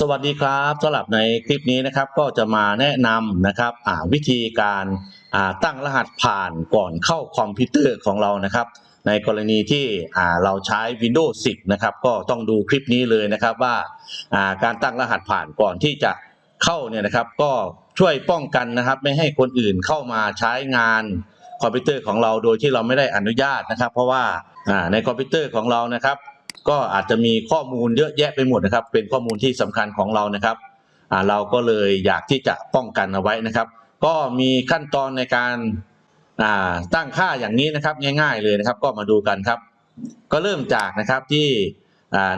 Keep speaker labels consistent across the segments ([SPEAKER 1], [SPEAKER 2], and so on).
[SPEAKER 1] สวัสดีครับสำหรับในคลิปนี้นะครับก็จะมาแนะนำนะครับวิธีการตั้งรหัสผ่านก่อนเข้าคอมพิวเตอร์ของเรานะครับ ในกรณีที่เราใช้ Windows 10 นะครับ ก็ต้องดูคลิปนี้เลยนะครับว่าการตั้งรหัสผ่านก่อนที่จะเข้าเนี่ยนะครับ ก็ช่วยป้องกันนะครับ ไม่ให้คนอื่นเข้ามาใช้งานคอมพิวเตอร์ของเราโดยที่เราไม่ได้อนุญาตนะครับ เพราะว่าในคอมพิวเตอร์ของเรานะครับ ก็อาจจะมีข้อมูลเยอะแยะไปหมดนะครับ เป็นข้อมูลที่สำคัญของเรานะครับเราก็เลยอยากที่จะป้องกันเอาไว้นะครับ ก็มีขั้นตอนในการาตั้งค่าอย่างนี้นะครับ ง่าย ๆเลยนะครับ ก็มาดูกันครับ ก็เริ่มจากนะครับที่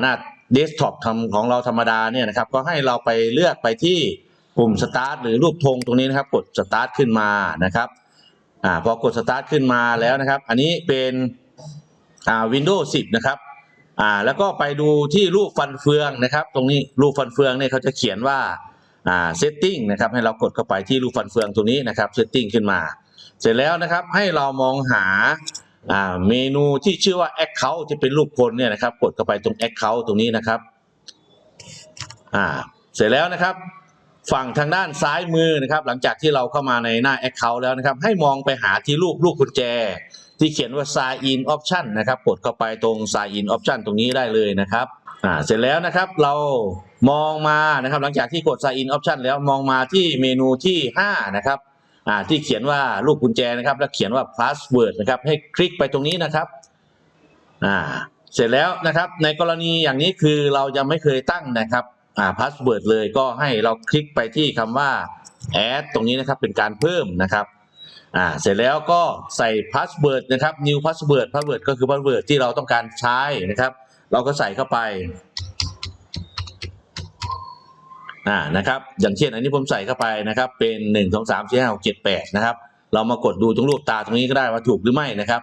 [SPEAKER 1] หน้าเดสก์ท็อปของเราธรรมดาเนี่ยนะครับ ก็ให้เราไปเลือกไปที่ปุ่มสตาร์ทหรือรูปธงตรงนี้นะครับ กดสตาร์ทขึ้นมานะครับอพอกดสตาร์ทขึ้นมาแล้วนะครับ อันนี้เป็น Windows 10 นะครับ อ่าแล้วก็ไปดูที่รูปฟันเฟืองนะครับ ตรงนี้รูปฟันเฟืองเนี่ยเขาจะเขียนว่าอ่า setting นะครับให้เรากดเข้าไปที่รูปฟันเฟืองตรงนี้นะครับ setting ขึ้นมา เสร็จแล้วนะครับให้เรามองหาอ่าเมนูที่ชื่อว่า account ที่เป็นรูปคนเนี่ยนะครับ กดเข้าไปตรง account ตรงนี้นะครับอ่าเสร็จแล้วนะครับ ฝั่งทางด้านซ้ายมือนะครับ หลังจากที่เราเข้ามาในหน้า account แล้วนะครับ ให้มองไปหาที่รูปลูกกุญแจ ที่เขียนว่า sign in option นะครับ กดเข้าไปตรง sign in option ตรงนี้ได้เลยนะครับอ่าเสร็จแล้วนะครับเรามองมานะครับ หลังจากที่กด sign in option แล้วมองมาที่เมนูที่ 5 นะครับอ่าที่เขียนว่าลูกกุญแจนะครับ แล้วเขียนว่า password นะครับ ให้คลิกไปตรงนี้นะครับอ่าเสร็จแล้วนะครับ ในกรณีอย่างนี้คือเรายังไม่เคยตั้งนะครับอ่า password เลยก็ให้เราคลิกไปที่คำว่า add ตรงนี้นะครับเป็นการเพิ่มนะครับ อ่าเสร็จแล้วก็ใส่พาสเวิร์ดนะครับ new password password ก็คือพาสเวิร์ดที่เราต้องการใช้นะครับ เราก็ใส่เข้าไปอ่านะครับอย่างเช่นอันนี้ผมใส่เข้าไปนะครับ เป็นหนึ่งสองสามสี่ห้าเจ็ดแปดนะครับเรามากดดูตรงรูปตาตรงนี้ก็ได้ว่าถูกหรือไม่นะครับ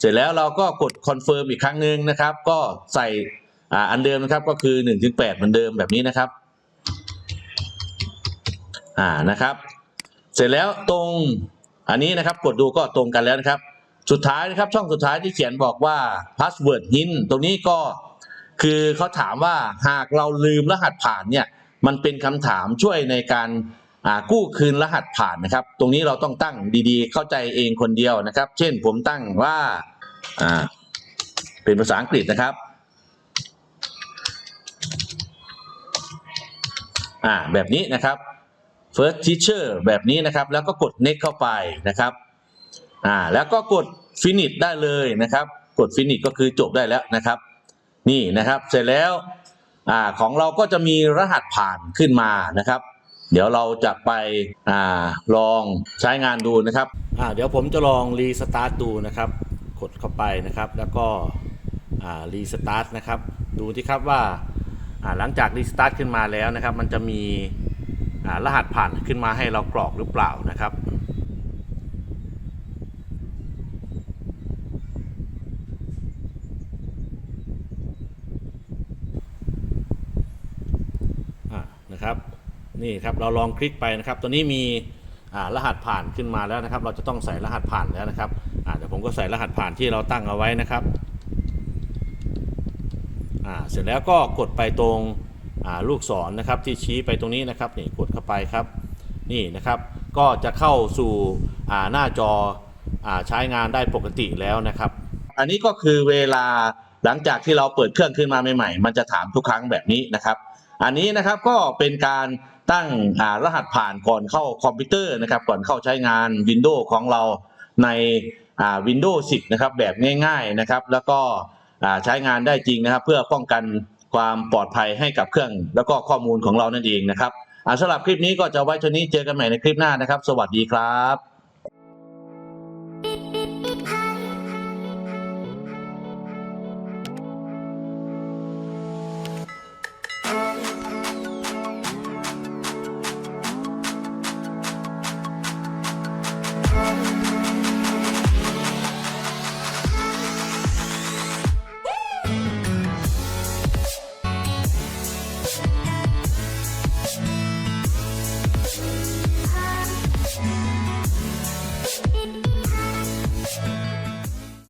[SPEAKER 1] เสร็จแล้วเราก็กดคอนเฟิร์มอีกครั้งหนึ่งนะครับ ก็ใส่อ่าอันเดิมนะครับก็คือหนึ่งถึงแปดเหมือนเดิมแบบนี้นะครับอ่านะครับ เสร็จแล้วตรง อันนี้นะครับกดดูก็ตรงกันแล้วนะครับ สุดท้ายนะครับช่องสุดท้ายที่เขียนบอกว่า password hint ตรงนี้ก็คือเขาถามว่าหากเราลืมรหัสผ่านเนี่ยมันเป็นคำถามช่วยในการกู้คืนรหัสผ่านนะครับ ตรงนี้เราต้องตั้งดีๆ เข้าใจเองคนเดียวนะครับ เช่นผมตั้งว่าเป็นภาษาอังกฤษนะครับแบบนี้นะครับ first teacher แบบนี้นะครับ แล้วก็กด next เข้าไปนะครับอ่าแล้วก็กด finish ได้เลยนะครับ กด finish ก็คือจบได้แล้วนะครับ นี่นะครับเสร็จแล้วอ่าของเราก็จะมีรหัสผ่านขึ้นมานะครับ เดี๋ยวเราจะไปอ่าลองใช้งานดูนะครับอ่าเดี๋ยวผมจะลองรีสตาร์ทดูนะครับ กดเข้าไปนะครับ แล้วก็อ่ารีสตาร์ทนะครับ ดูที่ครับว่าอ่าหลังจากรีสตาร์ทขึ้นมาแล้วนะครับ มันจะมี รหัสผ่านขึ้นมาให้เรากรอกหรือเปล่านะครับนะครับนี่ครับเราลองคลิกไปนะครับ ตัวนี้มีรหัสผ่านขึ้นมาแล้วนะครับ เราจะต้องใส่รหัสผ่านแล้วนะครับเดี๋ยวผมก็ใส่รหัสผ่านที่เราตั้งเอาไว้นะครับเสร็จแล้วก็กดไปตรงลูกศรนะครับที่ชี้ไปตรงนี้นะครับนี่กดเข้า ไปครับ นี่นะครับก็จะเข้าสู่หน้าจออใช้งานได้ปกติแล้วนะครับ อันนี้ก็คือเวลาหลังจากที่เราเปิดเครื่องขึ้นมาใหม่ๆ มันจะถามทุกครั้งแบบนี้นะครับ อันนี้นะครับก็เป็นการตั้งรหัสผ่านก่อนเข้าคอมพิวเตอร์นะครับ ก่อนเข้าใช้งาน Windows ของเราในอ่า Windows 10 นะครับแบบง่ายๆนะครับ แล้วก็ใช้งานได้จริงนะครับ เพื่อป้องกันความปลอดภัยให้กับเครื่อง แล้วก็ข้อมูลของเรานั่นเองนะครับ สำหรับคลิปนี้ก็จะไว้เท่านี้เจอกันใหม่ในคลิปหน้านะครับ สวัสดีครับ